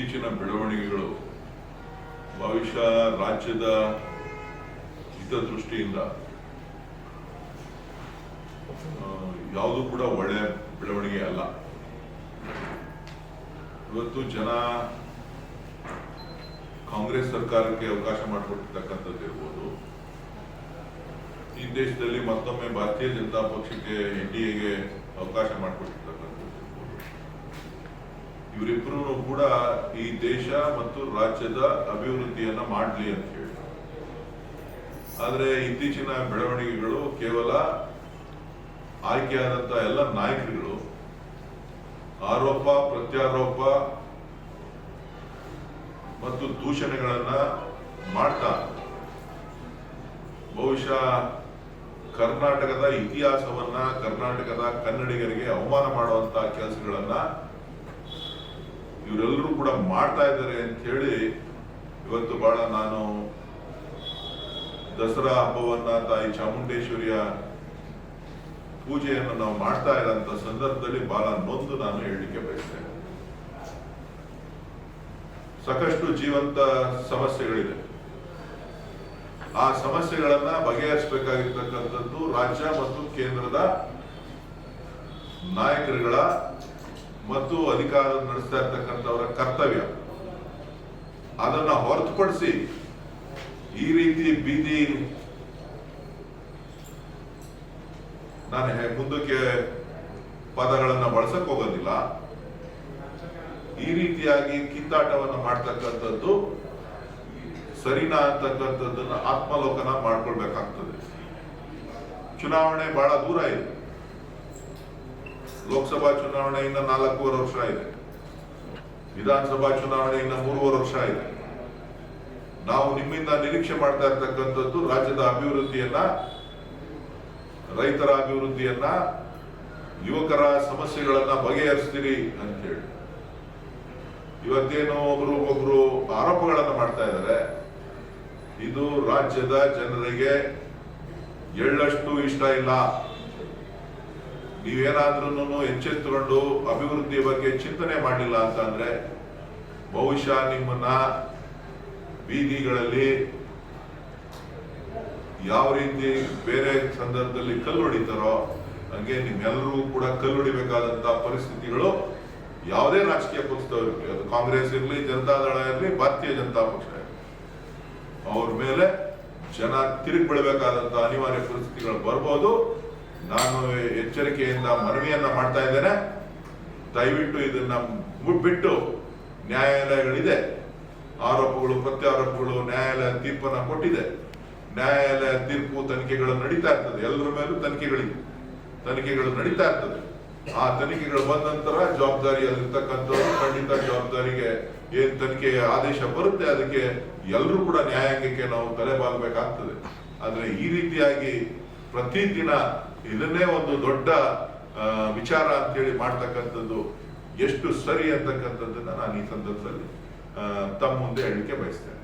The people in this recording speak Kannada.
ಇತ್ತೀಚಿನ ಬೆಳವಣಿಗೆಗಳು ಬಹುಶಃ ರಾಜ್ಯದ ಹಿತದೃಷ್ಟಿಯಿಂದ ಯಾವುದು ಕೂಡ ಒಳ್ಳೆಯ ಬೆಳವಣಿಗೆ ಅಲ್ಲ. ಇವತ್ತು ಜನ ಕಾಂಗ್ರೆಸ್ ಸರ್ಕಾರಕ್ಕೆ ಅವಕಾಶ ಮಾಡಿಕೊಟ್ಟಿರ್ತಕ್ಕಂಥದ್ದು ಇರ್ಬೋದು. ಈ ದೇಶದಲ್ಲಿ ಮತ್ತೊಮ್ಮೆ ಭಾರತೀಯ ಜನತಾ ಪಕ್ಷಕ್ಕೆ ಎನ್ ಡಿ ಎಗೆ ಅವಕಾಶ ಮಾಡಿಕೊಟ್ಟಿರ್ತಕ್ಕಂಥ ಇವರಿಬ್ಬರೂ ಕೂಡ ಈ ದೇಶ ಮತ್ತು ರಾಜ್ಯದ ಅಭಿವೃದ್ಧಿಯನ್ನ ಮಾಡಲಿ ಅಂತ ಹೇಳಿ. ಆದರೆ ಇತ್ತೀಚಿನ ಬೆಳವಣಿಗೆಗಳು ಕೇವಲ ಆಯ್ಕೆಯಾದಂತ ಎಲ್ಲ ನಾಯಕರುಗಳು, ಆರೋಪ, ಪ್ರತ್ಯಾರೋಪ ಮತ್ತು ದೂಷಣೆಗಳನ್ನ ಮಾಡ್ತಾ ಬಹುಶಃ ಕರ್ನಾಟಕದ ಇತಿಹಾಸವನ್ನ ಕರ್ನಾಟಕದ ಕನ್ನಡಿಗರಿಗೆ ಅವಮಾನ ಮಾಡುವಂತಹ ಕೆಲಸಗಳನ್ನ ಇವರೆಲ್ಲರೂ ಕೂಡ ಮಾಡ್ತಾ ಇದ್ದಾರೆ ಅಂತ ಹೇಳಿ ಇವತ್ತು ಬಹಳ ನಾನು ದಸರಾ ಹಬ್ಬವನ್ನ ತಾಯಿ ಚಾಮುಂಡೇಶ್ವರಿಯ ಪೂಜೆಯನ್ನು ನಾವು ಮಾಡ್ತಾ ಇರೋಂಥ ಸಂದರ್ಭದಲ್ಲಿ ಬಹಳ ನೊಂದು ನಾನು ಹೇಳಲಿಕ್ಕೆ ಬಯಸ್ತೇನೆ. ಸಾಕಷ್ಟು ಜೀವಂತ ಸಮಸ್ಯೆಗಳಿದೆ. ಆ ಸಮಸ್ಯೆಗಳನ್ನ ಬಗೆಹರಿಸಬೇಕಾಗಿರ್ತಕ್ಕಂಥದ್ದು ರಾಜ್ಯ ಮತ್ತು ಕೇಂದ್ರದ ನಾಯಕರುಗಳ ಮತ್ತು ಅಧಿಕಾರ ನಡೆಸ್ತಾ ಇರ್ತಕ್ಕಂಥವರ ಕರ್ತವ್ಯ. ಅದನ್ನ ಹೊರತುಪಡಿಸಿ ಈ ರೀತಿ ಬೀದಿ ನಾನು ಮುಂದಕ್ಕೆ ಪದಗಳನ್ನ ಬಳಸಕ್ ಹೋಗೋದಿಲ್ಲ. ಈ ರೀತಿಯಾಗಿ ಕಿತ್ತಾಟವನ್ನು ಮಾಡ್ತಕ್ಕಂಥದ್ದು ಸರಿನಾ ಅಂತಕ್ಕಂಥದ್ದನ್ನ ಆತ್ಮಲೋಕನ ಮಾಡ್ಕೊಳ್ಬೇಕಾಗ್ತದೆ. ಚುನಾವಣೆ ಬಹಳ ದೂರ ಇದೆ. ಲೋಕಸಭಾ ಚುನಾವಣೆಯಿಂದ ನಾಲ್ಕೂವರೆ ವರ್ಷ ಇದೆ ವಿಧಾನಸಭಾ ಚುನಾವಣೆಯಿಂದ ಮೂರುವರೆ ವರ್ಷ ಇದೆ ನಾವು ನಿಮ್ಮಿಂದ ನಿರೀಕ್ಷೆ ಮಾಡ್ತಾ ಇರ್ತಕ್ಕಂಥದ್ದು ರಾಜ್ಯದ ಅಭಿವೃದ್ಧಿಯನ್ನ, ರೈತರ ಅಭಿವೃದ್ಧಿಯನ್ನ, ಯುವಕರ ಸಮಸ್ಯೆಗಳನ್ನ ಬಗೆಹರಿಸ್ತೀರಿ ಅಂತ ಹೇಳಿ ಇವತ್ತೇನು ಒಬ್ರು ಒಬ್ರು ಆರೋಪಗಳನ್ನು ಮಾಡ್ತಾ ಇದ್ದಾರೆ. ಇದು ರಾಜ್ಯದ ಜನರಿಗೆ ಎಳ್ಳಷ್ಟು ಇಷ್ಟ ಇಲ್ಲ. ನೀವೇನಾದ್ರೂ ಎಚ್ಚೆತ್ತುಕೊಂಡು ಅಭಿವೃದ್ಧಿ ಬಗ್ಗೆ ಚಿಂತನೆ ಮಾಡಿಲ್ಲ ಅಂತಂದ್ರೆ ಬಹುಶಃ ನಿಮ್ಮನ್ನ ಬೀದಿಗಳಲ್ಲಿ ಯಾವ ರೀತಿ ಬೇರೆ ಸಂದರ್ಭದಲ್ಲಿ ಕಲ್ಲು ಹೊಡಿತಾರೋ ಹಂಗೆ ನಿಮ್ಮೆಲ್ಲರೂ ಕೂಡ ಕಲ್ಲು ಹೊಡಿಬೇಕಾದಂತ ಪರಿಸ್ಥಿತಿಗಳು ಯಾವುದೇ ರಾಜಕೀಯ ಪಕ್ಷದವ್ರು ಅದು ಕಾಂಗ್ರೆಸ್ ಇರಲಿ ಜನತಾದಳ ಇರಲಿ, ಭಾರತೀಯ ಜನತಾ ಪಕ್ಷ ಇರಲಿ. ಅವ್ರ ಮೇಲೆ ಜನ ತಿರುಗಿ ಬಿಡಬೇಕಾದಂತ ಅನಿವಾರ್ಯ ಪರಿಸ್ಥಿತಿಗಳು ಬರ್ಬೋದು. ನಾನು ಎಚ್ಚರಿಕೆಯಿಂದ ಮನವಿಯನ್ನ ಮಾಡ್ತಾ ಇದ್ದೇನೆ. ದಯವಿಟ್ಟು ಇದನ್ನ ಮುಟ್ಬಿಟ್ಟು ನ್ಯಾಯಾಲಯಗಳಿದೆ. ಆರೋಪಗಳು, ಪ್ರತ್ಯಾರೋಪಗಳು, ನ್ಯಾಯಾಲಯ ತೀರ್ಪನ್ನ ಕೊಟ್ಟಿದೆ. ನ್ಯಾಯಾಲಯ ತೀರ್ಪು ತನಿಖೆಗಳು ನಡೀತಾ ಇರ್ತದೆ. ಎಲ್ಲರ ಮೇಲೂ ತನಿಖೆಗಳಿವೆ ತನಿಖೆಗಳು ನಡೀತಾ ಇರ್ತದೆ. ಆ ತನಿಖೆಗಳು ಬಂದ ನಂತರ ಜವಾಬ್ದಾರಿಯಲ್ಲಿರ್ತಕ್ಕಂಥವ್ರು ಖಂಡಿತ ಜವಾಬ್ದಾರಿಗೆ ಏನ್ ತನಿಖೆಯ ಆದೇಶ ಬರುತ್ತೆ, ಅದಕ್ಕೆ ಎಲ್ಲರೂ ಕೂಡ ನ್ಯಾಯಾಂಗಕ್ಕೆ ನಾವು ತಲೆಬಾಗಬೇಕಾಗ್ತದೆ ಆದ್ರೆ ಈ ರೀತಿಯಾಗಿ ಪ್ರತಿದಿನ ಇದನ್ನೇ ಒಂದು ದೊಡ್ಡ ವಿಚಾರ ಅಂತೇಳಿ ಮಾಡ್ತಕ್ಕಂಥದ್ದು ಎಷ್ಟು ಸರಿ ಅಂತಕ್ಕಂಥದ್ದನ್ನ ನಾನು ಈ ಸಂದರ್ಭದಲ್ಲಿ ತಮ್ಮ ಮುಂದೆ ಹೇಳಲಿಕ್ಕೆ ಬಯಸ್ತೇನೆ.